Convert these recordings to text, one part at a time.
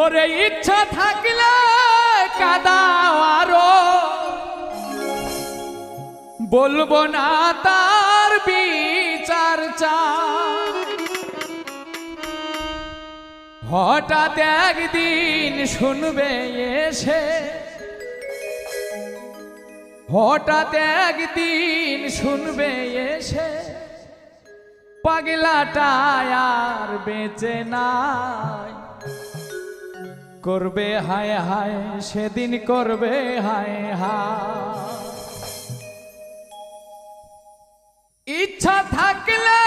ওরে ইচ্ছা থাকলে কাদা আরও। বলব না তার বিচার হঠাৎ একদিন শুনবে এসে, হঠাৎ একদিন শুনবে এসে পাগলাটা আর বেঁচে নাই। করবে হায় হায় সেদিন করবে হায় হায়। ইচ্ছা থাকলে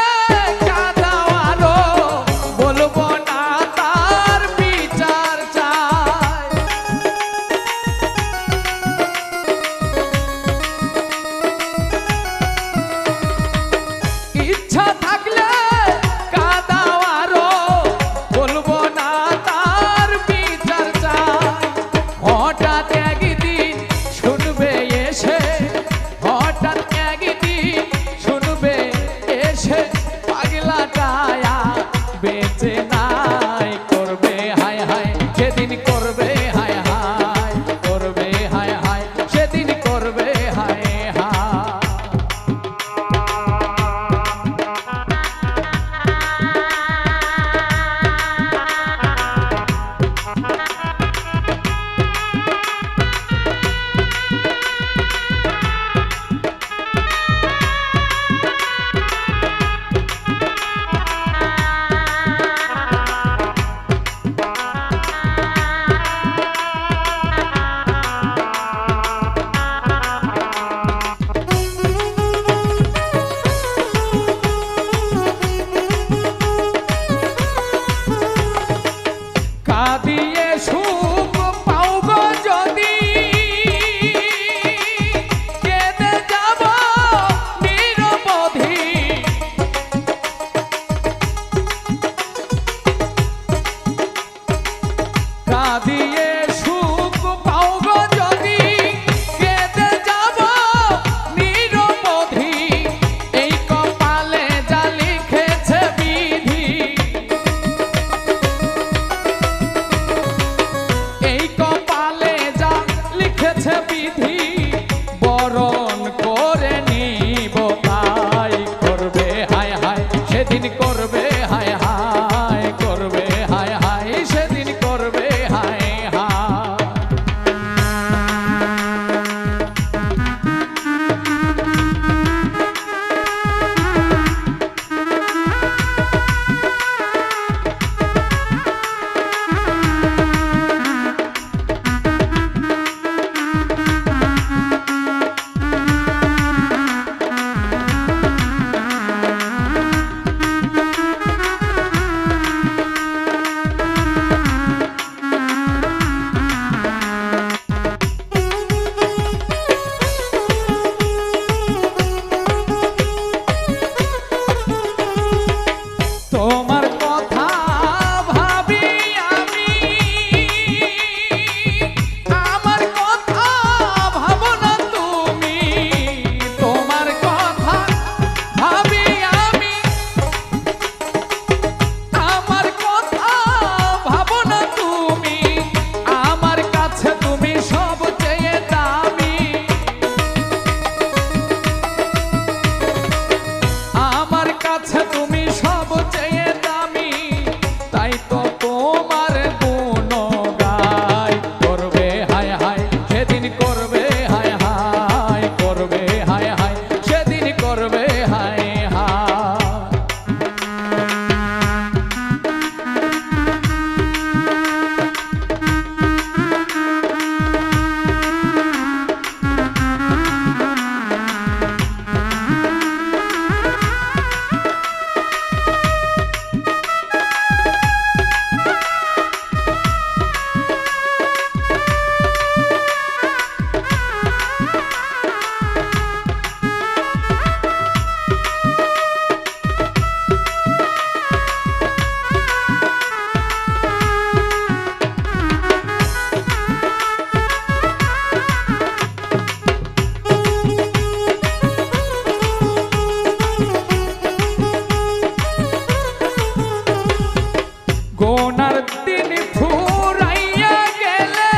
গোনার দিন ফুরাইয়া গেলে।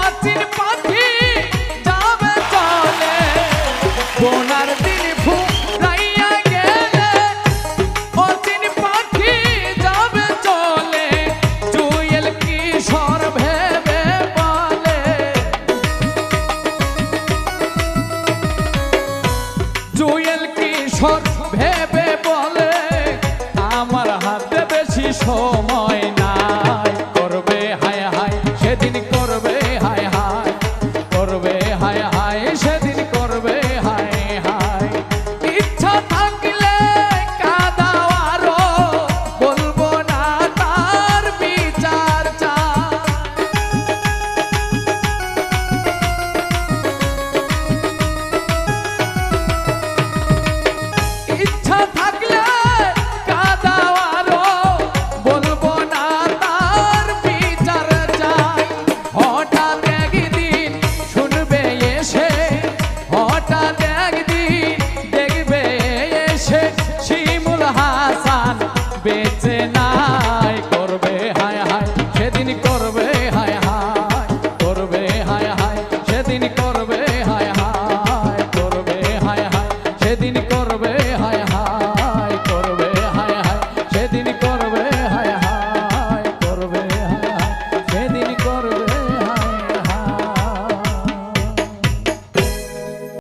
অচিন পাখি যাবে চলে। গোনার দিন ফুরাইয়া গেলে অচিন পাখি যাবে চলে। জুয়েল কি সর ভেবে বলে। জুয়েল কি সর ভেবে